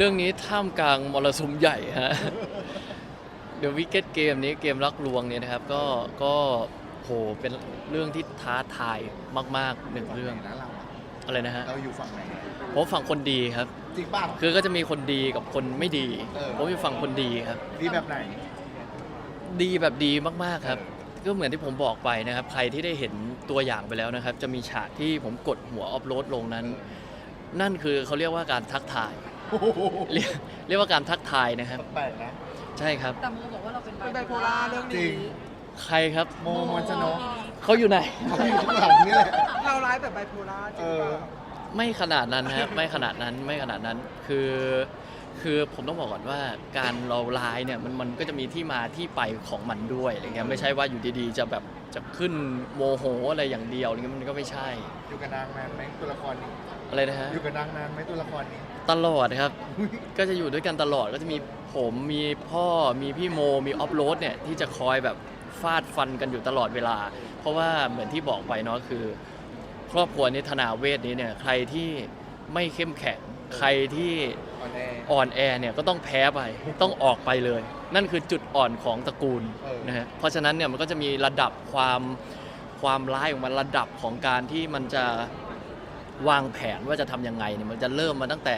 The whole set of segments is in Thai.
เรื่องนี้ท่ามกลางมรสุมใหญ่ฮะ เดี๋ยววิกเก็ตเกมนี้เกมรักลวงเนี่ยนะครับ ก็ก็โหเป็นเรื่องที่ท้าทายมากๆหนึ่งเรื่องนะเราอะอะไรนะฮะเราอยู่ฝั่งไหนผมฝั่งคนดีครับ จริงป่ะ คือก็จะมีคนดีกับคนไม่ดี เออ ผมอยู่ฝั่งคนดีครับ ดีแบบไหน ดีแบบดีมากๆครับ ก็เหมือนที่ผมบอกไปนะครับ ใครที่ได้เห็นตัวอย่างไปแล้วนะครับ จะมีฉากที่ผมกดหัวออฟโรดลงนั้น นั่นคือเขาเรียกว่าการทักทาย เรียกเรียกว่าการทักทายนะครับ แปลกนะ ใช่ครับ แต่โมบอกว่าเราเป็นเป็นไบโพล่าเรื่องจรินี้ง ใครครับโมมันชนกเขาอยู่ไหน เขาอยู่ข้างหลังนี่แหละ เราร้ายแบบไบโพล่าจริงเปล่า ไม่ขนาดนั้นฮะ ไม่ขนาดนั้นไม่ขนาดนั้นคือ คือผมต้องบอกก่อนว่าการเราไลน์เนี่ยมันมันก็จะมีที่มาที่ไปของมันด้วยอะไรเงี้ยไม่ใช่ว่าอยู่ดีๆ จะแบบจะขึ้นโมโหอะไรอย่างเดียวอะไรเงี้ยมันก็ไม่ใช่อยู่กับนางนานไหมตัวละครนี้อะไรนะฮะอยู่กับนางนานไหมตัวละครนี้ ตลอดครับ ก็จะอยู่ด้วยกันตลอดก็จะมีผมมีพ่อมีพี่โมมีออฟโรดเนี่ยที่จะคอยแบบฟาดฟันกันอยู่ตลอดเวลา เพราะว่าเหมือนที่บอกไปเนาะคือ ครอบครัวนิธนาเวทนี้เนี่ยใครที่ไม่เข้มแข็งใครที่ออนแอร์อ่อนแอเนี่ยก็ต้องแพ้ไปต้องออกไปเลย นั่นคือจุดอ่อนของตระกูลนะฮะเพราะฉะนั้นเนี่ยมันก็จะมีระดับความความร้ายของมันระดับของการที่มันจะ วางแผนว่าจะทำยังไงเนี่ยมันจะเริ่มมาตั้งแต่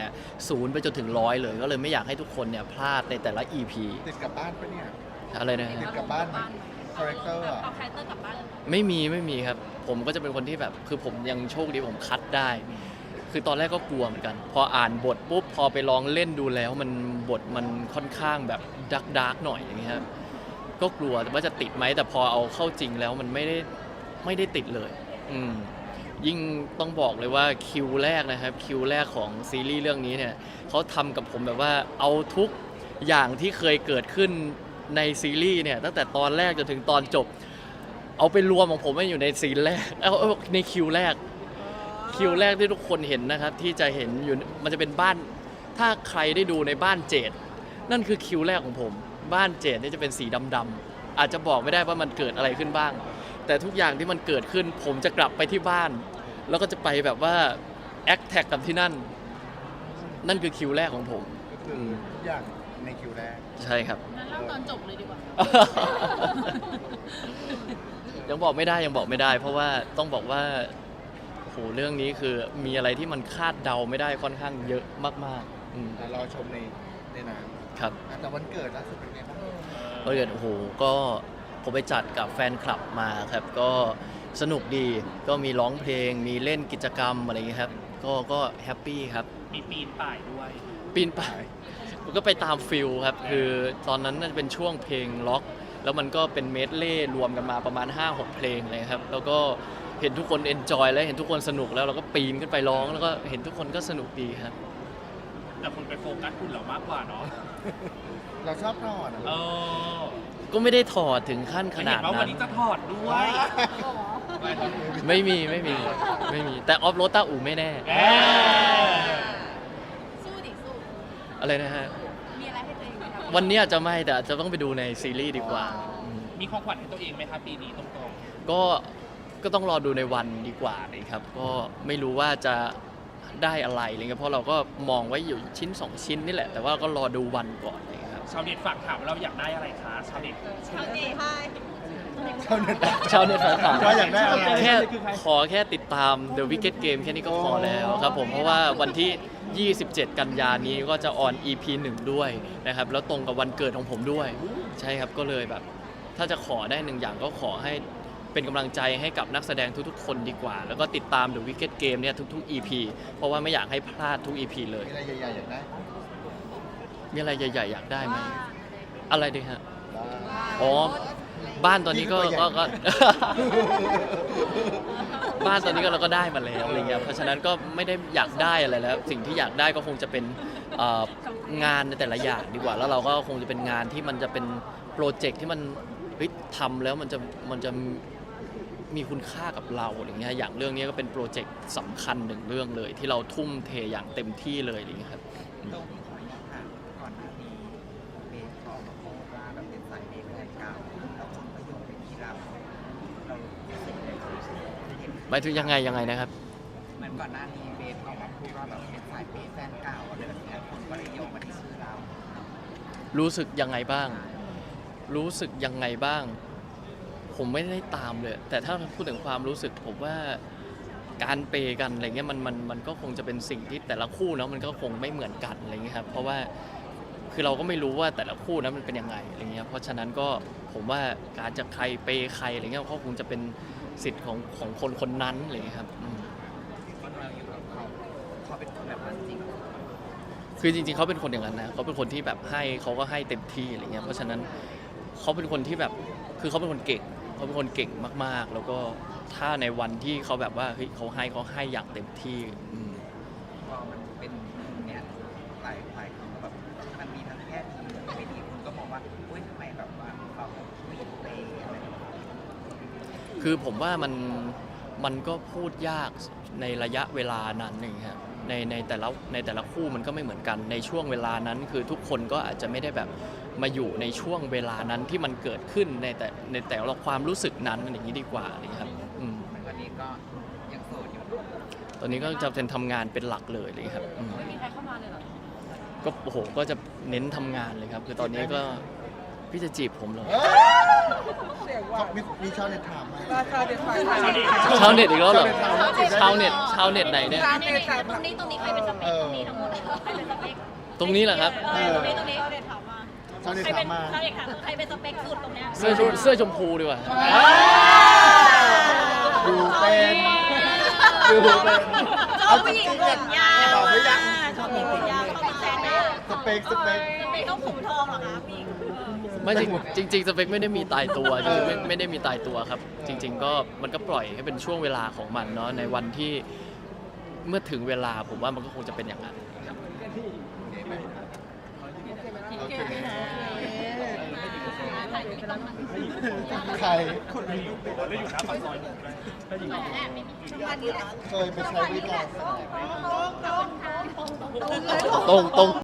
ศูนย์ไปจนถึงร้อยเลย ก็เลยไม่อยากให้ทุกคนเนี่ยพลาดในแต่ละ EP ติดกับบ้านปะเนี่ย อะไรนะฮะติดกับบ้านไหมคาแรคเตอร์อะเอาคาแรคเตอร์กลับบ้านเลยไม่มีไม่มีครับ ผมก็จะเป็นคนที่แบบ คือผมยังโชคดีผมคัดได้ คือตอนแรกก็กลัวเหมือนกัน พออ่านบทปุ๊บพอไปลองเล่นดูแล้วมันบทมันค่อนข้างแบบดักดักหน่อยอย่างเงี้ยครับก็กลัวว่าจะติดไหมแต่พอเอาเข้าจริงแล้วมันไม่ได้ไม่ได้ติดเลย อืม ยิ่งต้องบอกเลยว่าคิวแรกนะครับคิวแรกของซีรีส์เรื่องนี้เนี่ยเขาทำกับผมแบบว่าเอาทุกอย่างที่เคยเกิดขึ้นในซีรีส์เนี่ยตั้งแต่ตอนแรกจนถึงตอนจบ เอาไปรวมของผมไว้อยู่ในซีนแรกเอาเอาในคิวแรก คิวแรกที่ทุกคนเห็นนะครับที่จะเห็นอยู่มันจะเป็นบ้าน ถ้าใครได้ดูในบ้านเจดนั่นคือคิวแรกของผม บ้านเจดนี่จะเป็นสีดำๆอาจจะบอกไม่ได้ว่ามันเกิดอะไรขึ้นบ้าง แต่ทุกอย่างที่มันเกิดขึ้น ผมจะกลับไปที่บ้าน แล้วก็จะไปแบบว่าแอคแท็กกับที่นั่น นั่นคือคิวแรกของผม ก็คือทุกอย่างในคิวแรก ใช่ครับ งั้นเล่าตอนจบเลยดีกว่า ยังบอกไม่ได้ยังบอกไม่ได้ เพราะว่าต้องบอกว่าโหเรื่องนี้คือมีอะไรที่มันคาดเดาไม่ได้ค่อนข้างเยอะมากๆอืมแต่รอชมในในหนังครับอะแต่วันเกิดล่าสุดเป็นไงบ้างเออโอ้โหก็ผมไปจัดกับแฟนคลับมาครับ ก็ สนุกดี ก็มีร้องเพลง มีเล่นกิจกรรมอะไรอย่างเงี้ยครับ ก็ก็แฮปปี้ครับ มีปีนป่ายด้วย ปีนป่ายผมก็ไปตามฟิลครับ คือตอนนั้นน่าจะเป็นช่วงเพลงล็อก แล้วมันก็เป็นเมดเล่รวมกันมาประมาณ 5-6 เพลงเลยครับ แล้วก็เห็นทุกคนเอนจอยแล้วเห็นทุกคนสนุกแล้วเราก็ปีนขึ้นไปร้องแล้วก็เห็นทุกคนก็สนุกดีครับ แต่คนไปโฟกัสคุณเรามากกว่าเนาะเราชอบนอนเออะอก็ไม่ได้ถอดถึงขั้นขนาดเห็ว่าวันั้นนนี้จะถอดด้วย ไม่มีไม่มีไม่มี แต่ออฟโรต้าอูไม่แน่ เอ้ยสู้ดิสู้ อะไรนะฮะ มีอะไรให้ตัวเองไหมคะวันนี้อาจจะไม่แต่อาจจะต้องไปดูในซีรีส์ดีกว่าอืมมีของขวัญให้ตัวเองไหมคะปีนี้ตรงก็ก็ต้องรอดูในวันดีกว่านะครับ ก็ไม่รู้ว่าจะได้อะไรอะไรเงี้ยเพราะเราก็มองไว้อยู่ชิ้น 2 ชิ้นนี่แหละ แต่ว่าก็รอดูวันก่อนนะครับ ๆชาวเน็ตฝากถามว่าเราอยากได้อะไรคะชาวเน็ต ชาวเน็ตให้ ชาวเน็ตชาวเน็ตฝากถามว่าอยากได้อะไรแค่ขอแค่ติดตาม The Wicked Game แค่นี้ก็พอแล้วครับผมเพราะว่าวันที่ 27 กันยานี้ก็จะออน EP 1 ด้วยนะครับ แล้วตรงกับวันเกิดของผมด้วย ใช่ครับก็เลยแบบ ถ้าจะขอได้หนึ่งอย่างก็ขอให้เป็นกำลังใจให้กับนักแสดงทุกๆ คนดีกว่า แล้วก็ติดตาม The Wicked Game เนี่ยทุกๆ EP เพราะว่าไม่อยากให้พลาดทุก EP เลย มีอะไรใหญ่ๆอยากได้มีอะไรใหญ่ๆอยากได้ไหมอะไรดีฮะบ้านอ๋อ บ้านตอนนี้ก็นี่คือตัวก็ใหญ่ ก็ บ้านตอนนี้ก็เราก็ได้มาแล้วอะไรเงี้ยเพราะฉะนั้นก็ไม่ได้อยากได้อะไรแล้ว สิ่งที่อยากได้ก็คงจะเป็นเอ่องานในแต่ละอย่างดีกว่า แล้วเราก็คงจะเป็นงานที่มันจะเป็นโปรเจกต์ที่มันเฮ้ยทำแล้วมันจะมันจะมีคุณค่ากับเราอย่างเงี้ยอย่างเรื่องนี้ก็เป็นโปรเจกต์สำคัญหนึ่งเรื่องเลย ที่เราทุ่มเทอย่างเต็มที่เลยอะไรอย่างเงี้ยครับ ตรง หมายถึงยังไงยังไงนะครับ เหมือนก่อนหน้านี้เบสออกมาพูดว่าแบบเป็นสายเบสแฟนเก่าอะไรแบบเนี้ยคนก็เลยโยงมารู้สึกยังไงบ้าง รู้สึกยังไงบ้าง ผมไม่ได้ตามเลย แต่ถ้าพูดถึงความรู้สึกผมว่าการเปย์กันอะไรเงี้ยมันมันมันก็คงจะเป็นสิ่งที่แต่ละคู่เนาะมันก็คงไม่เหมือนกันอะไรเงี้ยครับเพราะว่าคือเราก็ไม่รู้ว่าแต่ละคู่นั้นมันเป็นยังไงอะไรเงี้ยเพราะฉะนั้นก็ผมว่าการจะใครเปย์ใครอะไรเงี้ยก็คงจะเป็น สิทธิ์ของของคนคนนั้นอะไรเงี้ยครับอืมคนเราอยู่กับเขาเขาเป็นคนแบบนั้นจริงคือจริง ๆเขาเป็นคนอย่างนั้นนะเขาเป็นคนที่แบบให้เขาก็ให้เต็มที่อะไรเงี้ยเพราะฉะนั้นเขาเป็นคนที่แบบคือเขาเป็นคนเก่งเขาเป็นคนเก่งมากๆ แล้วก็ถ้าในวันที่เขาแบบว่าเฮ้ยเขาให้เขาให้อย่างเต็มที่อืม พอมันเป็นเนี้ยหลายหลายครั้งแบบมันมีทั้งแค่ดีและไม่ดีคุณก็มองว่าอุ้ยทำไมแบบว่าเขาผู้หญิงเปย์อะไรแบบนี้ คือผมว่ามันมันก็พูดยากในระยะเวลานั้นเองครับในในแต่ละในแต่ละคู่มันก็ไม่เหมือนกันในช่วงเวลานั้น คือทุกคนก็อาจจะไม่ได้แบบมาอยู่ในช่วงเวลานั้นที่มันเกิดขึ้นในแต่ในแต่ละความรู้สึกนั้นอย่างนี้ดีกว่านะครับอืมวันนี้ก็ยังโสดอยู่ตอนนี้ก็จะเป็นทำงานเป็นหลักเลยเลยครับอืมไม่มีใครเข้ามาเลยเหรอก็โอ้โหก็จะเน้นทำงานเลยครับคือตอนนี้ก็ พี่จะจีบผมเหรอเขามีมีชาวเน็ตถามไหมชาวเน็ตอีกแล้วเหรอชาวเน็ตชาวเน็ตไหนเนี่ยตรงนี้ตรงนี้ตรงนี้ใครเป็นสเปคตรงนี้ทั้งหมดใครเป็นสเปคตรงนี้เหรอครับเออตรงนี้ตรงนี้เขาเด็ดถามมาชาวเน็ตใครเป็ถานมมาใครถามใครเป็นสเปคสุดตรงเนี้ยเสื้อชมเสื้อชมพูดีกว่าดูเป็นดูเป็นชอบผู้หญิงผมยาวตอบไม่ยังชอบผู้หญิงผมยาวเขาเป็นแฟนได้สเปคสเปคสเปคต้องผมทองเหรอคะผู้หญิง ไม่จริงจริงๆสเปคไม่ได้มีตายตัวจริงๆไม่ไม่ได้มีตายตัวครับ จริง ๆ ก็มันก็ปล่อยให้เป็นช่วงเวลาของมันเนาะในวันที่เมื่อถึงเวลาผมว่ามันก็คงจะเป็นอย่างนั้นครับโอยู่ไม่ต้องมาใครแล้วอยู่หน้าปากซอยเคยไปใช้บริการ ตรงตรง